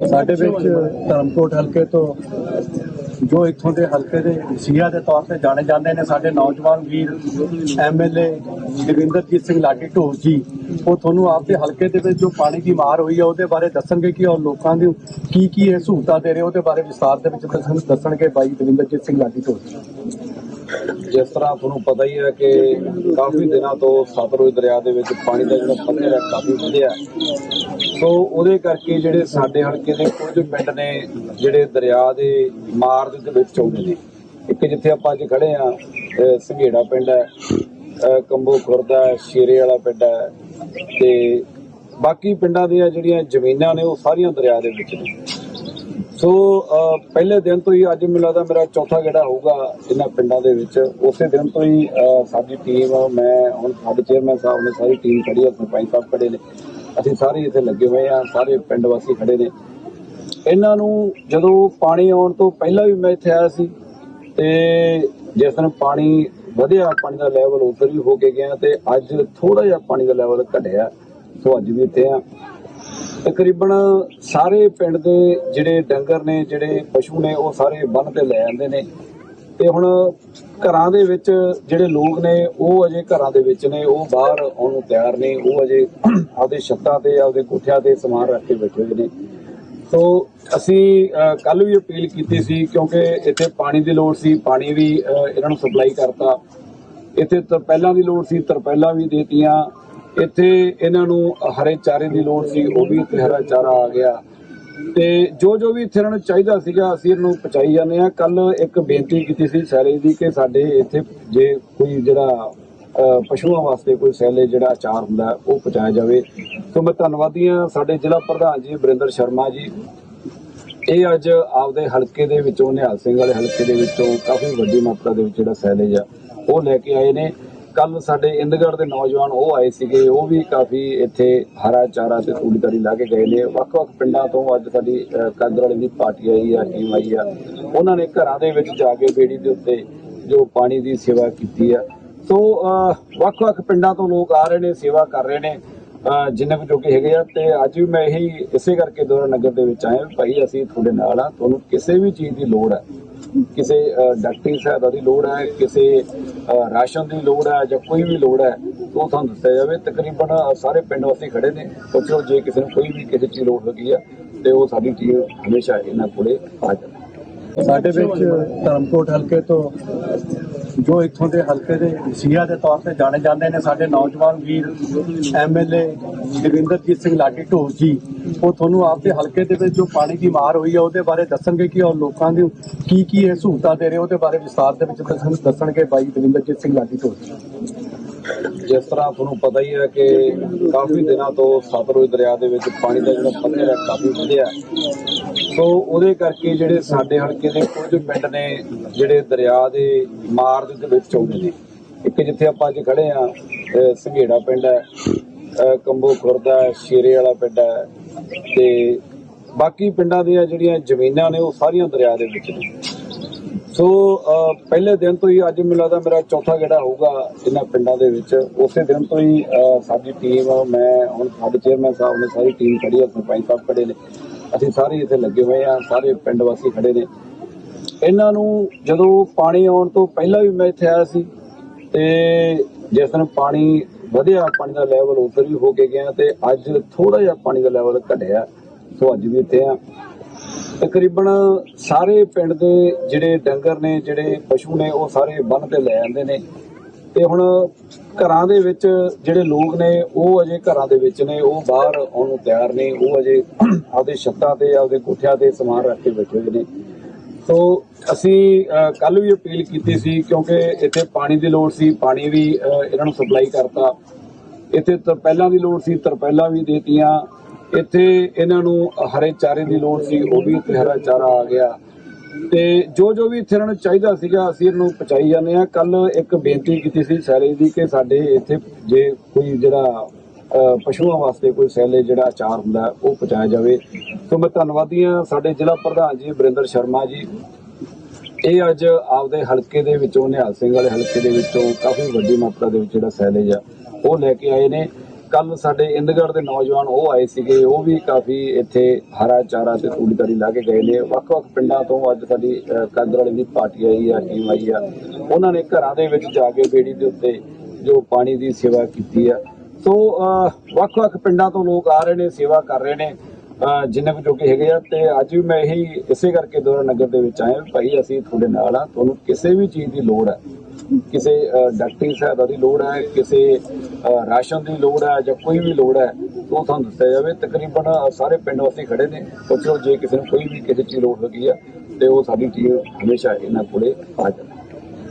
ਸਾਡੇ ਵਿੱਚ ਧਰਮਕੋਟ ਹਲਕੇ ਤੋਂ ਜੋ ਇੱਥੋਂ ਦੇ ਹਲਕੇ ਦੇ ਸੀਆ ਦੇ ਤੌਰ ਤੇ ਜਾਣੇ ਜਾਂਦੇ ਨੇ, ਸਾਡੇ ਨੌਜਵਾਨ ਵੀਰ ਐਮਐਲਏ ਜਗਿੰਦਰਜੀਤ ਸਿੰਘ ਲਾਡੀ ਢੋਲ ਜੀ, ਉਹ ਤੁਹਾਨੂੰ ਆਪਦੇ ਹਲਕੇ ਦੇ ਵਿੱਚ ਜੋ ਪਾਣੀ ਦੀ ਮਾਰ ਹੋਈ ਹੈ ਉਹਦੇ ਬਾਰੇ ਦੱਸਣਗੇ ਕਿ ਉਹ ਲੋਕਾਂ ਨੂੰ ਕੀ ਕੀ ਇਹ ਸਹੂਲਤਾਂ ਦੇ ਰਹੇ ਉਹਦੇ ਬਾਰੇ ਵਿਸਤਾਰ ਦੇ ਵਿੱਚ ਤੁਹਾਨੂੰ ਦੱਸਣਗੇ ਬਾਈ ਜਗਿੰਦਰਜੀਤ ਸਿੰਘ ਲਾਡੀ ਢੋਲ ਜੀ। ਜਿਸ ਤਰ੍ਹਾਂ ਤੁਹਾਨੂੰ ਪਤਾ ਹੀ ਹੈ ਕਿ ਕਾਫੀ ਦਿਨਾਂ ਤੋਂ ਸਤਲੁਜ ਦਰਿਆ ਦੇ ਵਿੱਚ ਪਾਣੀ ਦਾ ਜਿਹੜਾ ਪੱਧਰ ਹੈ ਕਾਫੀ ਵਧਿਆ। ਸੋ ਉਹਦੇ ਕਰਕੇ ਜਿਹੜੇ ਸਾਡੇ ਹਲਕੇ ਦੇ ਕੁਝ ਪਿੰਡ ਨੇ ਜਿਹੜੇ ਦਰਿਆ ਦੇ ਮਾਰ ਦੇ ਵਿੱਚ ਆਉਂਦੇ ਨੇ। ਇੱਕ ਜਿੱਥੇ ਆਪਾਂ ਅੱਜ ਖੜੇ ਆ ਸੰਘੇੜਾ ਪਿੰਡ ਹੈ ਕੰਬੋ ਖੁਰਦਾ ਹੈ, ਸ਼ੇਰੇ ਵਾਲਾ ਪਿੰਡ ਹੈ ਤੇ ਬਾਕੀ ਪਿੰਡਾਂ ਦੀਆਂ ਜਿਹੜੀਆਂ ਜ਼ਮੀਨਾਂ ਨੇ ਉਹ ਸਾਰੀਆਂ ਦਰਿਆ ਦੇ ਵਿੱਚ ਨੇ। ਸੋ ਪਹਿਲੇ ਦਿਨ ਤੋਂ ਹੀ ਅੱਜ ਮੈਨੂੰ ਲੱਗਦਾ ਮੇਰਾ ਚੌਥਾ ਗੇੜਾ ਹੋਊਗਾ ਇਹਨਾਂ ਪਿੰਡਾਂ ਦੇ ਵਿੱਚ। ਉਸੇ ਦਿਨ ਤੋਂ ਹੀ ਸਾਡੀ ਟੀਮ ਮੈਂ ਹੁਣ ਸਾਡੇ ਚੇਅਰਮੈਨ ਸਾਹਿਬ ਨੇ ਸਾਰੀ ਟੀਮ ਖੜੀ ਹੈ ਸਰਪੰਚ ਸਾਹਿਬ ਖੜੇ ਨੇ। ਅਸੀਂ ਸਾਰੇ ਇੱਥੇ ਲੱਗੇ ਹੋਏ ਆ ਸਾਰੇ ਪਿੰਡ ਵਾਸੀ ਖੜੇ ਨੇ। ਇਹਨਾਂ ਨੂੰ ਜਦੋਂ ਪਾਣੀ ਆਉਣ ਤੋਂ ਪਹਿਲਾਂ ਵੀ ਮੈਂ ਇੱਥੇ ਆਇਆ ਸੀ ਤੇ ਜਿਸ ਦਿਨ ਪਾਣੀ ਵਧਿਆ, ਪਾਣੀ ਦਾ ਲੈਵਲ ਉਧਰ ਵੀ ਹੋ ਕੇ ਗਿਆ ਤੇ ਅੱਜ ਥੋੜਾ ਜਿਹਾ ਪਾਣੀ ਦਾ ਲੈਵਲ ਘਟਿਆ, ਸੋ ਅੱਜ ਵੀ ਇੱਥੇ ਆ ਤਕਰੀਬਨ ਸਾਰੇ ਪਿੰਡ ਦੇ ਜਿਹੜੇ ਡੰਗਰ ਨੇ, ਜਿਹੜੇ ਪਸ਼ੂ ਨੇ, ਉਹ ਸਾਰੇ ਬੰਨ ਤੇ ਲੈ ਜਾਂਦੇ ਨੇ। ਤੇ ਹੁਣ ਘਰਾਂ ਦੇ ਵਿੱਚ ਜਿਹੜੇ ਲੋਕ ਨੇ, ਉਹ ਅਜੇ ਘਰਾਂ ਦੇ ਵਿੱਚ ਨੇ, ਉਹ ਬਾਹਰ ਆਉਣ ਨੂੰ ਤਿਆਰ ਨੇ, ਉਹ ਅਜੇ ਆਪਦੇ ਛੱਤਾਂ ਤੇ, ਆਪਦੇ ਕੋਠਿਆਂ ਤੇ ਸਮਾਨ ਰੱਖ ਕੇ ਬੈਠੇ ਹੋਏ ਨੇ। ਸੋ ਅਸੀਂ ਕੱਲ ਵੀ ਅਪੀਲ ਕੀਤੀ ਸੀ, ਕਿਉਂਕਿ ਇੱਥੇ ਪਾਣੀ ਦੀ ਲੋੜ ਸੀ, ਪਾਣੀ ਵੀ ਇਹਨਾਂ ਨੂੰ ਸਪਲਾਈ ਕਰਤਾ। ਇੱਥੇ ਤਰਪੈਲਾਂ ਦੀ ਲੋੜ ਸੀ, ਤਰਪੈਲਾਂ ਵੀ ਦੇਤੀਆਂ। ਇੱਥੇ ਇਹਨਾਂ ਨੂੰ ਹਰੇ ਚਾਰੇ ਦੀ ਲੋੜ ਸੀ, ਉਹ ਵੀ ਹਰਾ ਚਾਰਾ ਆ ਗਿਆ। ਤੇ ਜੋ ਜੋ ਵੀ ਇੱਥੇ ਇਹਨਾਂ ਨੂੰ ਚਾਹੀਦਾ ਸੀਗਾ, ਅਸੀਂ ਇਹਨੂੰ ਪਹੁੰਚਾਈ ਜਾਂਦੇ ਆ ਕੱਲ ਇੱਕ ਬੇਨਤੀ ਕੀਤੀ ਸੀ ਸੈਲੇ ਦੀ ਕਿ ਸਾਡੇ ਇੱਥੇ ਜੇ ਕੋਈ ਜਿਹੜਾ ਪਸ਼ੂਆਂ ਵਾਸਤੇ ਕੋਈ ਸੈਲੇ ਜਿਹੜਾ ਆਚਾਰ ਹੁੰਦਾ, ਉਹ ਪਹੁੰਚਾਇਆ ਜਾਵੇ। ਸੋ ਮੈਂ ਧੰਨਵਾਦੀ ਹਾਂ ਸਾਡੇ ਜ਼ਿਲ੍ਹਾ ਪ੍ਰਧਾਨ ਜੀ ਬਰਿੰਦਰ ਸ਼ਰਮਾ ਜੀ। ਇਹ ਅੱਜ ਆਪਦੇ ਹਲਕੇ ਦੇ ਵਿੱਚੋਂ, ਨਿਹਾਲ ਸਿੰਘ ਵਾਲੇ ਹਲਕੇ ਦੇ ਵਿੱਚੋਂ ਕਾਫੀ ਵੱਡੀ ਮਾਤਰਾ ਦੇ ਵਿੱਚ ਜਿਹੜਾ ਸੈਲੇਜ ਆ, ਉਹ ਲੈ ਕੇ ਆਏ ਨੇ। ਕੱਲ ਸਾਡੇ ਇੰਦਗੜ੍ਹ ਦੇ ਨੌਜਵਾਨ ਉਹ ਆਏ ਸੀਗੇ ਉਹ ਵੀ ਕਾਫੀ ਇੱਥੇ ਹਰਾ ਚਾਰਾ ਤੇ ਤੂੜੀਦਾਰੀ ਲਾ ਕੇ ਗਏ ਨੇ। ਵੱਖ-ਵੱਖ ਪਿੰਡਾਂ ਤੋਂ ਅੱਜ ਸਾਡੀ ਅਹ, ਕਾਦਰ ਵਾਲੀ ਦੀ ਪਾਰਟੀ ਆਈ ਆ ਟੀਮ ਆਈ ਆ। ਉਹਨਾਂ ਨੇ ਘਰਾਂ ਦੇ ਵਿੱਚ ਜਾ ਕੇ ਬੇੜੀ ਦੇ ਉੱਤੇ ਜੋ ਪਾਣੀ ਦੀ ਸੇਵਾ ਕੀਤੀ ਆ। ਸੋ ਵੱਖ-ਵੱਖ ਪਿੰਡਾਂ ਤੋਂ ਲੋਕ ਆ ਰਹੇ ਨੇ ਸੇਵਾ ਕਰ ਰਹੇ ਨੇ ਅਹ ਜਿੰਨੇ ਕੁ ਜੋਗੇ ਹੈਗੇ ਆ। ਤੇ ਅੱਜ ਵੀ ਮੈਂ ਇਹੀ ਇਸੇ ਕਰਕੇ ਦੋਰਾ ਨਗਰ ਦੇ ਵਿੱਚ ਆਇਆ ਵੀ ਭਾਈ ਅਸੀਂ ਤੁਹਾਡੇ ਨਾਲ ਆ। ਤੁਹਾਨੂੰ ਕਿਸੇ ਵੀ ਚੀਜ਼ ਦੀ ਲੋੜ ਹੈ ਕਿਸੇ ਡਾਕਟਰੀ ਸਹਾਇਤਾ ਦੀ ਲੋੜ ਹੈ ਕਿਸੇ ਰਾਸ਼ਨ ਦੀ ਲੋੜ ਹੈ ਜਾਂ ਕੋਈ ਵੀ ਲੋੜ ਹੈ, ਉਹ ਤੁਹਾਨੂੰ ਦੱਸਿਆ ਜਾਵੇ। ਤਕਰੀਬਨ ਸਾਰੇ ਪਿੰਡ ਵਾਸੀ ਖੜੇ ਨੇ। ਪੁੱਛੋ ਜੇ ਕਿਸੇ ਨੂੰ ਕੋਈ ਵੀ ਕਿਸੇ ਚੀਜ਼ ਲੋੜ ਹੈਗੀ ਆ ਤੇ ਉਹ ਸਾਡੀ ਟੀਮ ਹਮੇਸ਼ਾ ਇਹਨਾਂ ਕੋਲੇ ਆ ਜਾਂਦੀ ਸਾਡੇ ਵਿੱਚ ਧਰਮਕੋਟ ਹਲਕੇ ਤੋਂ ਜੋ ਇੱਥੋਂ ਦੇ ਹਲਕੇ ਦੇ ਸੀਆ ਦੇ ਤੌਰ ਤੇ ਜਾਣੇ ਜਾਂਦੇ ਨੇ, ਸਾਡੇ ਨੌਜਵਾਨ ਵੀਰ ਐਮਐਲਏ ਜਗਿੰਦਰਜੀਤ ਸਿੰਘ ਲਾਡੀ ਢੋਲ ਜੀ, ਉਹ ਤੁਹਾਨੂੰ ਆਪਦੇ ਹਲਕੇ ਦੇ ਵਿੱਚ ਜੋ ਪਾਣੀ ਦੀ ਮਾਰ ਹੋਈ ਹੈ ਉਹਦੇ ਬਾਰੇ ਦੱਸਣਗੇ ਕਿ ਉਹ ਲੋਕਾਂ ਨੂੰ ਕੀ ਕੀ ਇਹ ਸਹੂਲਤਾਂ ਦੇ ਰਹੇ ਉਹਦੇ ਬਾਰੇ ਵਿਸਤਾਰ ਦੇ ਵਿੱਚ ਦੱਸਣ- ਦੱਸਣਗੇ ਬਾਈ ਜਗਿੰਦਰਜੀਤ ਸਿੰਘ ਲਾਡੀ ਢੋਲ ਜੀ। ਜਿਸ ਤਰ੍ਹਾਂ ਤੁਹਾਨੂੰ ਪਤਾ ਹੀ ਹੈ ਕਿ ਕਾਫੀ ਦਿਨਾਂ ਤੋਂ ਸਤਲੁਜ ਦਰਿਆ ਦੇ ਵਿੱਚ ਪਾਣੀ ਦਾ ਜਿਹੜਾ ਪੱਧਰ ਹੈ ਕਾਫੀ ਵਧਿਆ। ਸੋ ਉਹਦੇ ਕਰਕੇ ਜਿਹੜੇ ਸਾਡੇ ਹਲਕੇ ਦੇ ਕੁਝ ਪਿੰਡ ਨੇ ਜਿਹੜੇ ਦਰਿਆ ਦੇ ਮਾਰ ਦੇ ਵਿੱਚ ਆਉਂਦੇ ਨੇ। ਇੱਕ ਜਿੱਥੇ ਆਪਾਂ ਅੱਜ ਖੜੇ ਆ ਸੰਘੇੜਾ ਪਿੰਡ ਹੈ ਕੰਬੋ ਖੁਰਦਾ ਹੈ, ਸ਼ੇਰੇ ਵਾਲਾ ਪਿੰਡ ਹੈ ਤੇ ਬਾਕੀ ਪਿੰਡਾਂ ਦੀਆਂ ਜਿਹੜੀਆਂ ਜ਼ਮੀਨਾਂ ਨੇ ਉਹ ਸਾਰੀਆਂ ਦਰਿਆ ਦੇ ਵਿੱਚ ਨੇ। ਸੋ ਪਹਿਲੇ ਦਿਨ ਤੋਂ ਹੀ ਅੱਜ ਮੈਨੂੰ ਲੱਗਦਾ ਮੇਰਾ ਚੌਥਾ ਗੇੜਾ ਹੋਊਗਾ ਇਹਨਾਂ ਪਿੰਡਾਂ ਦੇ ਵਿੱਚ। ਉਸੇ ਦਿਨ ਤੋਂ ਹੀ ਸਾਡੀ ਟੀਮ ਮੈਂ ਹੁਣ ਸਾਡੇ ਚੇਅਰਮੈਨ ਸਾਹਿਬ ਨੇ ਸਾਰੀ ਟੀਮ ਖੜੀ ਹੈ ਸਰਪੰਚ ਸਾਹਿਬ ਖੜੇ ਨੇ। ਅਸੀਂ ਸਾਰੇ ਇੱਥੇ ਲੱਗੇ ਹੋਏ ਆ ਸਾਰੇ ਪਿੰਡ ਵਾਸੀ ਖੜੇ ਨੇ। ਇਹਨਾਂ ਨੂੰ ਜਦੋਂ ਪਾਣੀ ਆਉਣ ਤੋਂ ਪਹਿਲਾਂ ਵੀ ਮੈਂ ਇੱਥੇ ਆਇਆ ਸੀ ਤੇ ਜਿਸ ਦਿਨ ਪਾਣੀ ਵਧਿਆ, ਪਾਣੀ ਦਾ ਲੈਵਲ ਉਧਰ ਵੀ ਹੋ ਕੇ ਗਿਆ ਤੇ ਅੱਜ ਥੋੜਾ ਜਿਹਾ ਪਾਣੀ ਦਾ ਲੈਵਲ ਘਟਿਆ, ਸੋ ਅੱਜ ਵੀ ਇੱਥੇ ਆ ਤਕਰੀਬਨ ਸਾਰੇ ਪਿੰਡ ਦੇ ਜਿਹੜੇ ਡੰਗਰ ਨੇ, ਜਿਹੜੇ ਪਸ਼ੂ ਨੇ, ਉਹ ਸਾਰੇ ਬੰਨ ਤੇ ਲੈ ਜਾਂਦੇ ਨੇ। ਤੇ ਹੁਣ ਘਰਾਂ ਦੇ ਵਿੱਚ ਜਿਹੜੇ ਲੋਕ ਨੇ, ਉਹ ਅਜੇ ਘਰਾਂ ਦੇ ਵਿੱਚ ਨੇ, ਉਹ ਬਾਹਰ ਆਉਣ ਨੂੰ ਤਿਆਰ ਨੇ, ਉਹ ਅਜੇ ਆਪਦੇ ਛੱਤਾਂ ਤੇ, ਆਪਦੇ ਕੋਠਿਆਂ ਤੇ ਸਮਾਨ ਰੱਖ ਕੇ ਬੈਠੇ ਹੋਏ ਨੇ। ਸੋ ਅਸੀਂ ਕੱਲ ਵੀ ਅਪੀਲ ਕੀਤੀ ਸੀ, ਕਿਉਂਕਿ ਇੱਥੇ ਪਾਣੀ ਦੀ ਲੋੜ ਸੀ, ਪਾਣੀ ਵੀ ਇਹਨਾਂ ਨੂੰ ਸਪਲਾਈ ਕਰਤਾ। ਇੱਥੇ ਤਰਪੈਲਾਂ ਦੀ ਲੋੜ ਸੀ, ਤਰਪੈਲਾਂ ਵੀ ਦੇਤੀਆਂ। ਇੱਥੇ ਇਹਨਾਂ ਨੂੰ ਹਰੇ ਚਾਰੇ ਦੀ ਲੋੜ ਸੀ, ਉਹ ਵੀ ਇੱਥੇ ਹਰਾ ਚਾਰਾ ਆ ਗਿਆ। ਤੇ ਜੋ ਜੋ ਵੀ ਇੱਥੇ ਇਹਨਾਂ ਨੂੰ ਚਾਹੀਦਾ ਸੀਗਾ, ਅਸੀਂ ਇਹਨੂੰ ਪਹੁੰਚਾਈ ਜਾਂਦੇ ਆ ਕੱਲ ਇੱਕ ਬੇਨਤੀ ਕੀਤੀ ਸੀ ਸੈਲੇ ਦੀ ਕਿ ਸਾਡੇ ਇੱਥੇ ਜੇ ਕੋਈ ਜਿਹੜਾ ਪਸ਼ੂਆਂ ਵਾਸਤੇ ਕੋਈ ਸੈਲੇ ਜਿਹੜਾ ਆਚਾਰ ਹੁੰਦਾ, ਉਹ ਪਹੁੰਚਾਇਆ ਜਾਵੇ। ਸੋ ਮੈਂ ਧੰਨਵਾਦੀ ਹਾਂ ਸਾਡੇ ਜ਼ਿਲ੍ਹਾ ਪ੍ਰਧਾਨ ਜੀ ਬਰਿੰਦਰ ਸ਼ਰਮਾ ਜੀ। ਇਹ ਅੱਜ ਆਪਦੇ ਹਲਕੇ ਦੇ ਵਿੱਚੋਂ, ਨਿਹਾਲ ਸਿੰਘ ਵਾਲੇ ਹਲਕੇ ਦੇ ਵਿੱਚੋਂ ਕਾਫੀ ਵੱਡੀ ਮਾਤਰਾ ਦੇ ਵਿੱਚ ਜਿਹੜਾ ਸੈਲੇਜ ਆ, ਉਹ ਲੈ ਕੇ ਆਏ ਨੇ। ਕੱਲ ਸਾਡੇ ਇੰਦਗੜ੍ਹ ਦੇ ਨੌਜਵਾਨ ਉਹ ਆਏ ਸੀਗੇ ਉਹ ਵੀ ਕਾਫੀ ਇੱਥੇ ਹਰਾ ਚਾਰਾ ਤੇ ਤੂੜੀਦਾਰੀ ਲਾ ਕੇ ਗਏ ਨੇ। ਵੱਖ-ਵੱਖ ਪਿੰਡਾਂ ਤੋਂ ਅੱਜ ਸਾਡੀ ਅਹ, ਕਾਦਰ ਵਾਲੇ ਦੀ ਪਾਰਟੀ ਆਈ ਆ ਟੀਮ ਆਈ ਆ। ਉਹਨਾਂ ਨੇ ਘਰਾਂ ਦੇ ਵਿੱਚ ਜਾ ਕੇ ਬੇੜੀ ਦੇ ਉੱਤੇ ਜੋ ਪਾਣੀ ਦੀ ਸੇਵਾ ਕੀਤੀ ਆ। ਸੋ ਵੱਖ-ਵੱਖ ਪਿੰਡਾਂ ਤੋਂ ਲੋਕ ਆ ਰਹੇ ਨੇ ਸੇਵਾ ਕਰ ਰਹੇ ਨੇ ਜਿੰਨੇ ਕੁ ਜੋਗੇ ਹੈਗੇ ਆ। ਤੇ ਅੱਜ ਵੀ ਮੈਂ ਇਹੀ ਇਸੇ ਕਰਕੇ ਦੋਰਾ ਨਗਰ ਦੇ ਵਿੱਚ ਆਇਆ ਵੀ ਭਾਈ ਅਸੀਂ ਤੁਹਾਡੇ ਨਾਲ ਆ ਤੁਹਾਨੂੰ ਕਿਸੇ ਵੀ ਚੀਜ਼ ਦੀ ਲੋੜ ਹੈ ਕਿਸੇ ਡਾਕਟਰੀ ਸਹਾਇਤਾ ਦੀ ਲੋੜ ਹੈ, ਕਿਸੇ ਰਾਸ਼ਨ ਦੀ ਲੋੜ ਹੈ ਜਾਂ ਕੋਈ ਵੀ ਲੋੜ ਹੈ, ਉਹ ਤੁਹਾਨੂੰ ਦੱਸਿਆ ਜਾਵੇ। ਤਕਰੀਬਨ ਸਾਰੇ ਪਿੰਡ ਵਾਸੀ ਖੜੇ ਨੇ। ਸੋਚੋ ਜੇ ਕਿਸੇ ਨੂੰ ਕੋਈ ਵੀ ਕਿਸੇ ਚੀਜ਼ ਲੋੜ ਹੈਗੀ ਆ, ਤੇ ਉਹ ਸਾਡੀ ਟੀਮ ਹਮੇਸ਼ਾ ਇਹਨਾਂ ਕੋਲੇ ਆ ਜਾਂਦੀ